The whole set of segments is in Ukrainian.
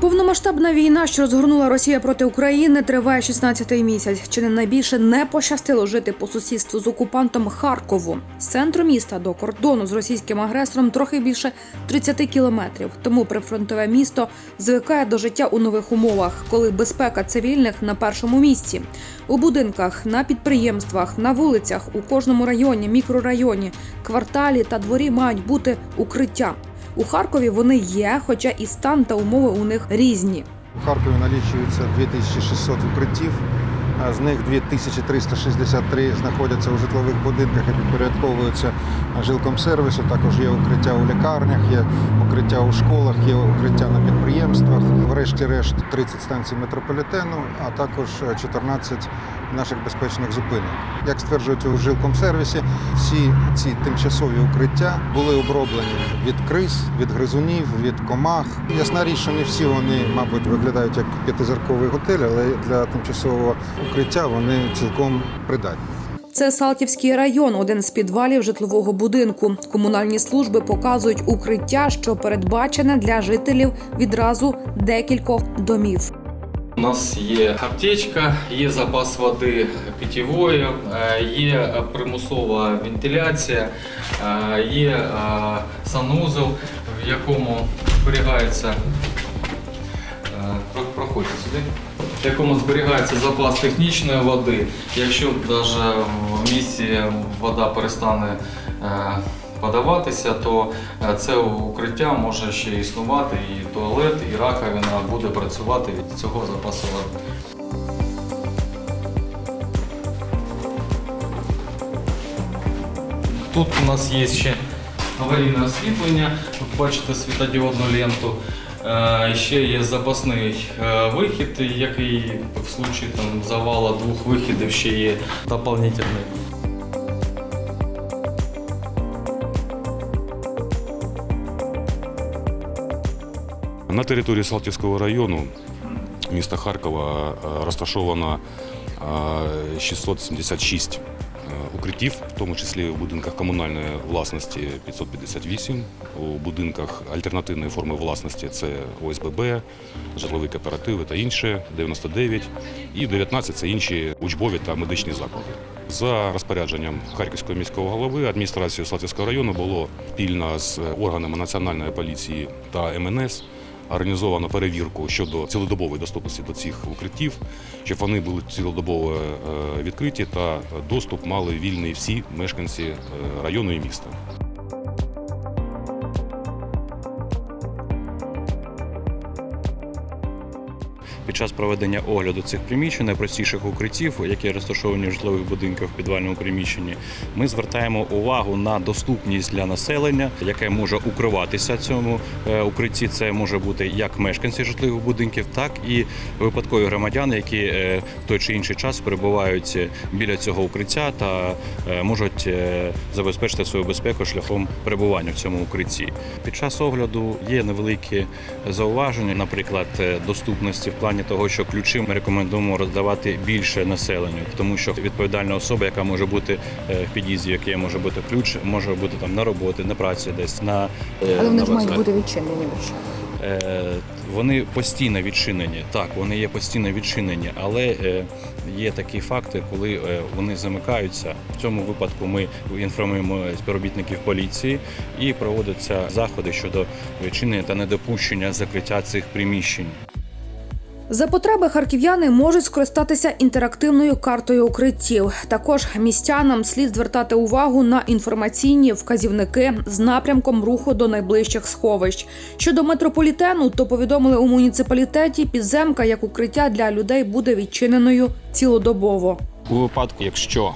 Повномасштабна війна, що розгорнула Росія проти України, триває 16-й місяць. Чи не найбільше не пощастило жити по сусідству з окупантом Харкову. З центру міста до кордону з російським агресором трохи більше 30 кілометрів. Тому прифронтове місто звикає до життя у нових умовах, коли безпека цивільних на першому місці. У будинках, на підприємствах, на вулицях, у кожному районі, мікрорайоні, кварталі та дворі мають бути укриття. У Харкові вони є, хоча і стан та умови у них різні. У Харкові налічується 2600 укриттів, з них 2363 знаходяться у житлових будинках і підпорядковуються жилкомсервісу. Також є укриття у лікарнях, є укриття у школах, є укриття на підприємствах. Врешті-решт 30 станцій метрополітену, а також 14 наших безпечних зупинок. Як стверджують у жилкомсервісі, всі ці тимчасові укриття були оброблені від криз, від гризунів, від комах. Ясна річ, що не всі вони, мабуть, виглядають як п'ятизірковий готель, але для тимчасового укриття вони цілком придатні. Це Салтівський район, один з підвалів житлового будинку. Комунальні служби показують укриття, що передбачене для жителів відразу декількох домів. У нас є аптечка, є запас води питьової, е, є примусова вентиляція, е, є е, санузел, в якому зберігається проходьте сюди. В якому зберігається запас технічної води. Якщо навіть в місті вода перестане подаватися, то е, це укриття може ще існувати, і туалет, і раковина буде працювати від цього запасу води. Тут у нас є ще аварійне освітлення, ви бачите світодіодну ленту. Е, Ще є запасний е, вихід, який в случаї там, завала двох вихідів ще є дополнительний. На території Салтівського району міста Харкова е, розташовано е, 676 е, укриттів, в тому числі у будинках комунальної власності 558, у будинках альтернативної форми власності це ОСББ, житлові кооперативи та інше 99, і 19 це інші учбові та медичні заклади. За розпорядженням Харківського міського голови адміністрацією Салтівського району було спільно з органами національної поліції та МНС організовано перевірку щодо цілодобової доступності до цих укриттів, щоб вони були цілодобово е, відкриті та доступ мали вільний всі мешканці е, району і міста. Під час проведення огляду цих приміщень, найпростіших укриттів, які розташовані в житлових будинках в підвальному приміщенні, ми звертаємо увагу на доступність для населення, яке може укриватися цьому е, укритті. Це може бути як мешканці житлових будинків, так і випадкові громадяни, які е, в той чи інший час перебувають біля цього укриття та е, можуть е, забезпечити свою безпеку шляхом перебування в цьому укритті. Під час огляду є невеликі зауваження, наприклад, е, доступності в плані того, що ключі ми рекомендуємо роздавати більше населенню, тому що відповідальна особа, яка може бути е, в під'їзді, який може бути ключ, може бути там на роботі, на праці, десь на е, Але вони на ж мають бути відчинені більше. Вони постійно відчинені. Так, вони є постійно відчинені, але е, є такі факти, коли вони замикаються. В цьому випадку ми інформуємо співробітників поліції і проводяться заходи щодо відчинення та недопущення закриття цих приміщень. За потреби харків'яни можуть скористатися інтерактивною картою укриттів. Також містянам слід звертати увагу на інформаційні вказівники з напрямком руху до найближчих сховищ. Щодо метрополітену, то повідомили у муніципалітеті, підземка як укриття для людей буде відчиненою цілодобово. У випадку, якщо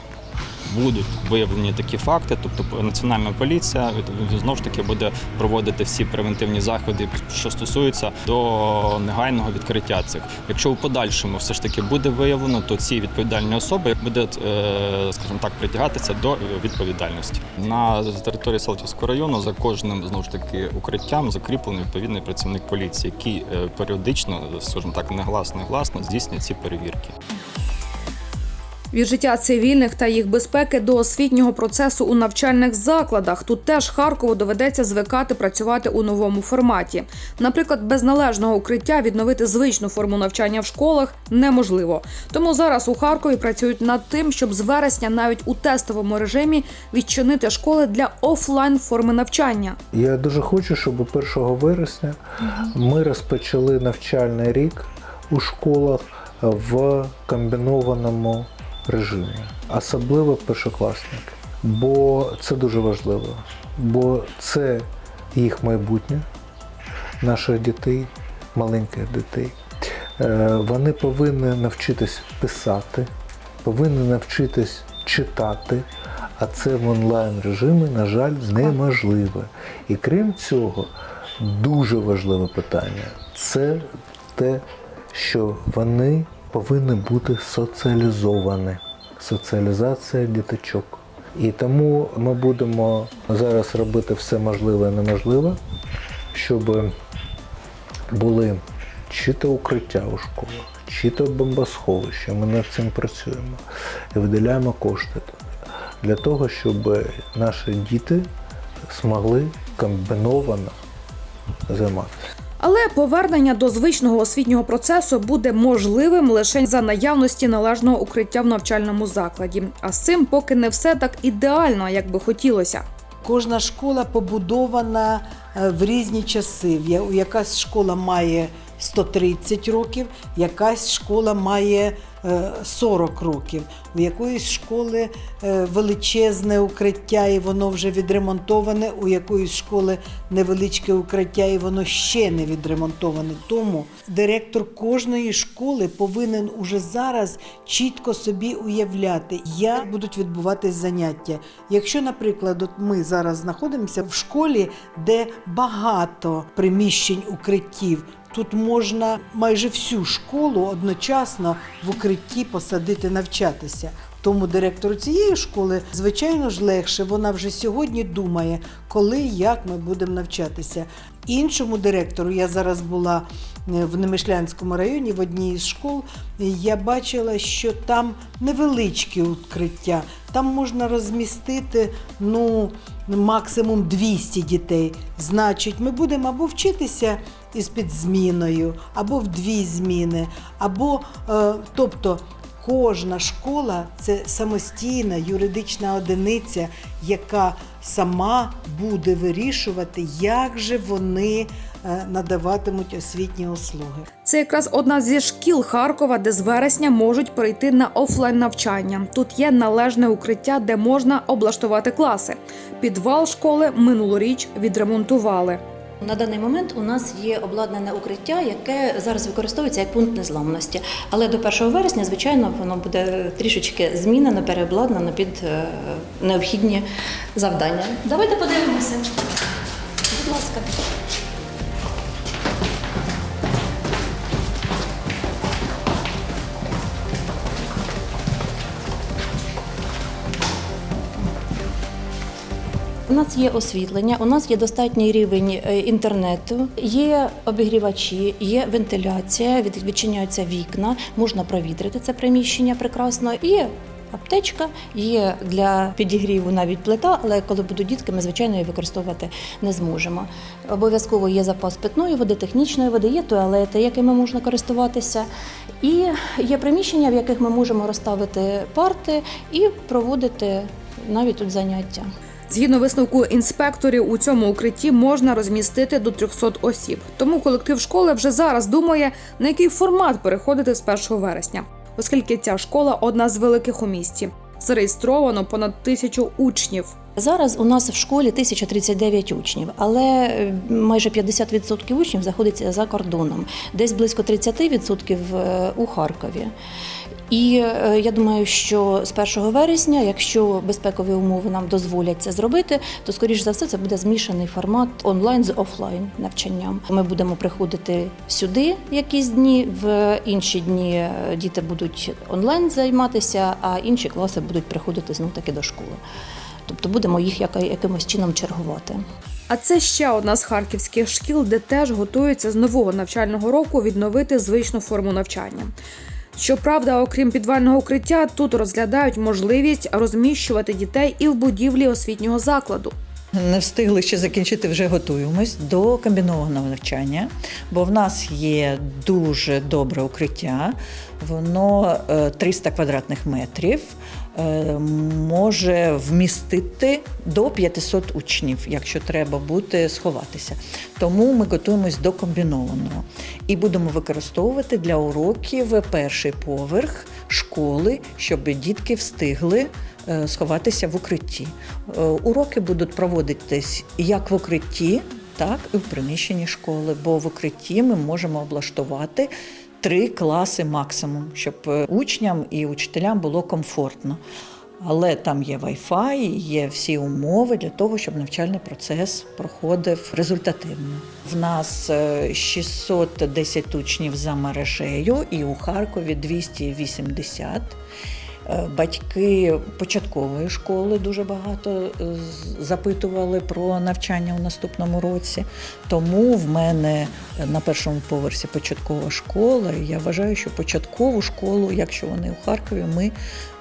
будуть виявлені такі факти, тобто національна поліція від- знову ж таки буде проводити всі превентивні заходи, що стосуються до негайного відкриття цих. Якщо у подальшому все ж таки буде виявлено, то ці відповідальні особи будуть, е, скажімо так, притягатися до відповідальності. На території Салтівського району за кожним знову ж таки укриттям закріплений відповідний працівник поліції, який е, періодично, скажімо так, негласно негласно здійснює ці перевірки. Від життя цивільних та їх безпеки до освітнього процесу у навчальних закладах. Тут теж Харкову доведеться звикати працювати у новому форматі. Наприклад, без належного укриття відновити звичну форму навчання в школах неможливо. Тому зараз у Харкові працюють над тим, щоб з вересня навіть у тестовому режимі відчинити школи для офлайн форми навчання. Я дуже хочу, щоб 1 вересня ми розпочали навчальний рік у школах в комбінованому режимі, особливо першокласники. Бо це дуже важливо, бо це їх майбутнє, наших дітей, маленьких дітей. Е, Вони повинні навчитись писати, повинні навчитись читати, а це в онлайн режимі, на жаль, неможливо. І крім цього, дуже важливе питання це те, що вони повинні бути соціалізовані. Соціалізація діточок. І тому ми будемо зараз робити все можливе і неможливе, щоб були чи то укриття у школах, чи то бомбосховища. Ми над цим працюємо і виділяємо кошти для того, щоб наші діти змогли комбіновано займатися. Але повернення до звичного освітнього процесу буде можливим лише за наявності належного укриття в навчальному закладі. А з цим поки не все так ідеально, як би хотілося. Кожна школа побудована е, в різні часи. Якась школа має 130 років, якась школа має 40 років. У якоїсь школи е, величезне укриття, і воно вже відремонтоване, у якоїсь школи невеличке укриття, і воно ще не відремонтоване. Тому директор кожної школи повинен уже зараз чітко собі уявляти, як будуть відбуватись заняття. Якщо, наприклад, от ми зараз знаходимося в школі, де багато приміщень укриттів. Тут можна майже всю школу одночасно в укритті посадити навчатися. Тому директору цієї школи, звичайно ж, легше. Вона вже сьогодні думає, коли і як ми будемо навчатися. Іншому директору я зараз була е, в Немишлянському районі в одній із школ. Я бачила, що там невеличке укриття. Там можна розмістити ну, максимум 200 дітей. Значить, ми будемо або вчитися із підзміною, або в дві зміни, або е, тобто. Кожна школа це самостійна юридична одиниця, яка сама буде вирішувати, як же вони е, надаватимуть освітні услуги. Це якраз одна зі шкіл Харкова, де з вересня можуть перейти на офлайн навчання. Тут є належне укриття, де можна облаштувати класи. Підвал школи минулоріч відремонтували. На даний момент у нас є обладнане укриття, яке зараз використовується як пункт незламності. Але до 1 вересня, звичайно, воно буде трішечки змінено, переобладнано під е, необхідні завдання. Давайте подивимося. Будь ласка. У нас є освітлення, у нас є достатній рівень е, інтернету, є обігрівачі, є вентиляція, відчиняються вікна, можна провітрити це приміщення прекрасно. Є аптечка, є для підігріву навіть плита, але коли будуть дітки, ми звичайно її використовувати не зможемо. Обов'язково є запас питної води, технічної води, є туалети, якими можна користуватися. І є приміщення, в яких ми можемо розставити парти і проводити навіть тут заняття. Згідно висновку інспекторів, у цьому укритті можна розмістити до 300 осіб. Тому колектив школи вже зараз думає, на який формат переходити з 1 вересня, оскільки ця школа одна з великих у місті. Зареєстровано понад тисячу учнів. Зараз у нас в школі 1039 учнів, але е, майже 50% учнів знаходиться за кордоном, десь близько 30% е, у Харкові. І е, я думаю, що з 1 вересня, якщо безпекові умови нам дозволять це зробити, то скоріш за все це буде змішаний формат онлайн з офлайн навчанням. Ми будемо приходити сюди якісь дні, в інші дні е, діти будуть онлайн займатися, а інші класи будуть приходити знов таки до школи. Тобто будемо їх якимось чином чергувати. А це ще одна з харківських шкіл, де теж готуються з нового навчального року відновити звичну форму навчання. Щоправда, окрім підвального укриття, тут розглядають можливість розміщувати дітей і в будівлі освітнього закладу. Не встигли ще закінчити, вже готуємось до комбінованого навчання, бо в нас є дуже добре укриття. Воно е, 300 квадратних метрів. е, Може вмістити до 500 учнів, якщо треба буде сховатися. Тому ми готуємось до комбінованого і будемо використовувати для уроків перший поверх школи, щоб дітки встигли е, сховатися в укритті. Е, Уроки будуть проводитись як в укритті, так і в приміщенні школи, бо в укритті ми можемо облаштувати три класи максимум, щоб е, учням і учителям було комфортно. Але там є Wi-Fi, є всі умови для того, щоб навчальний процес проходив результативно. В нас е, 610 учнів за мережею, і у Харкові 280. Е, Батьки початкової школи дуже багато е, запитували про навчання у наступному році. Тому в мене е, на першому поверсі початкова школа. Я вважаю, що початкову школу, якщо вони у Харкові, ми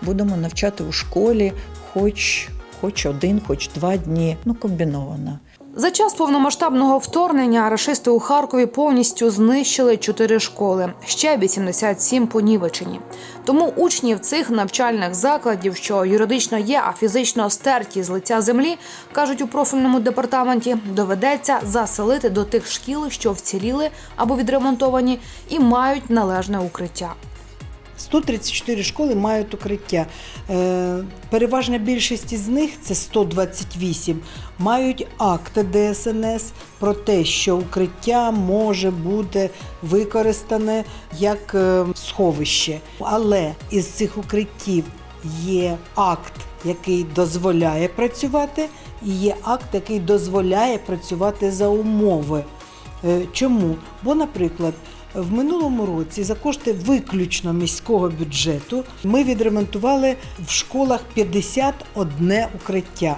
будемо навчати у школі хоч, хоч один, хоч два дні, ну комбіновано. За час повномасштабного вторгнення рашисти у Харкові повністю знищили чотири школи, ще 87 понівечені. Тому учнів цих навчальних закладів, що юридично є, а фізично стерті з лиця землі, кажуть у профільному департаменті, доведеться заселити до тих шкіл, що вціліли або відремонтовані, і мають належне укриття. 134 школи мають укриття. Е, Переважна більшість із них, це 128, мають акти ДСНС про те, що укриття може бути використане як е, сховище. Але із цих укриттів є акт, який дозволяє працювати, і є акт, який дозволяє працювати за умови. Е, Чому? Бо, наприклад, в минулому році за кошти виключно міського бюджету ми відремонтували в школах 51 укриття.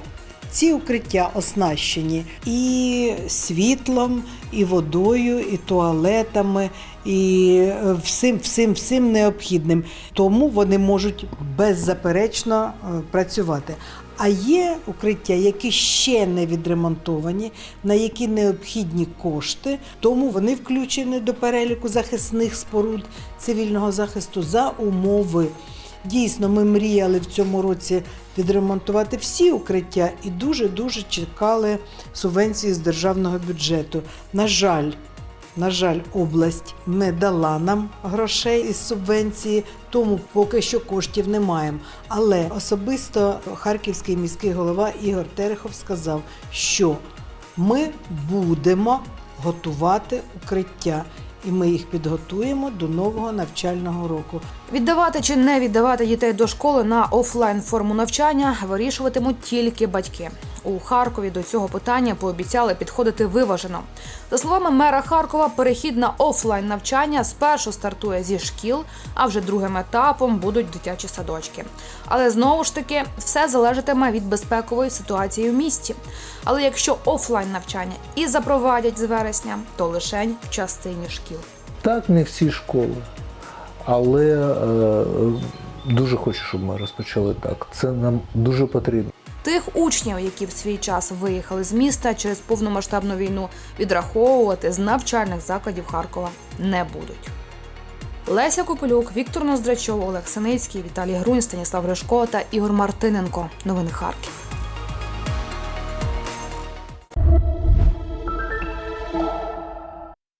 Ці укриття оснащені і світлом, і водою, і туалетами, і е, всім, всім, всім необхідним. Тому вони можуть беззаперечно е, працювати. А є укриття, які ще не відремонтовані, на які необхідні кошти, тому вони включені до переліку захисних споруд цивільного захисту за умови. Дійсно, ми мріяли в цьому році відремонтувати всі укриття і дуже дуже чекали субвенції з державного бюджету. На жаль, на жаль, область не дала нам грошей із субвенції, тому поки що коштів не маємо. Але особисто харківський міський голова Ігор Терехов сказав, що ми будемо готувати укриття, і ми їх підготуємо до нового навчального року. Віддавати чи не віддавати дітей до школи на офлайн форму навчання вирішуватимуть тільки батьки. У Харкові до цього питання пообіцяли підходити виважено. За словами мера Харкова, перехід на офлайн навчання спершу стартує зі шкіл, а вже другим етапом будуть дитячі садочки. Але знову ж таки все залежатиме від безпекової ситуації в місті. Але якщо офлайн навчання і запровадять з вересня, то лишень в частині шкіл. Так, не всі школи. Але е, дуже хочу, щоб ми розпочали так. Це нам дуже потрібно. Учнів, які в свій час виїхали з міста через повномасштабну війну, відраховувати з навчальних закладів Харкова не будуть. Леся Копилюк, Віктор Ноздрачов, Олег Синицький, Віталій Грунь, Станіслав Гришко та Ігор Мартиненко. Новини Харків.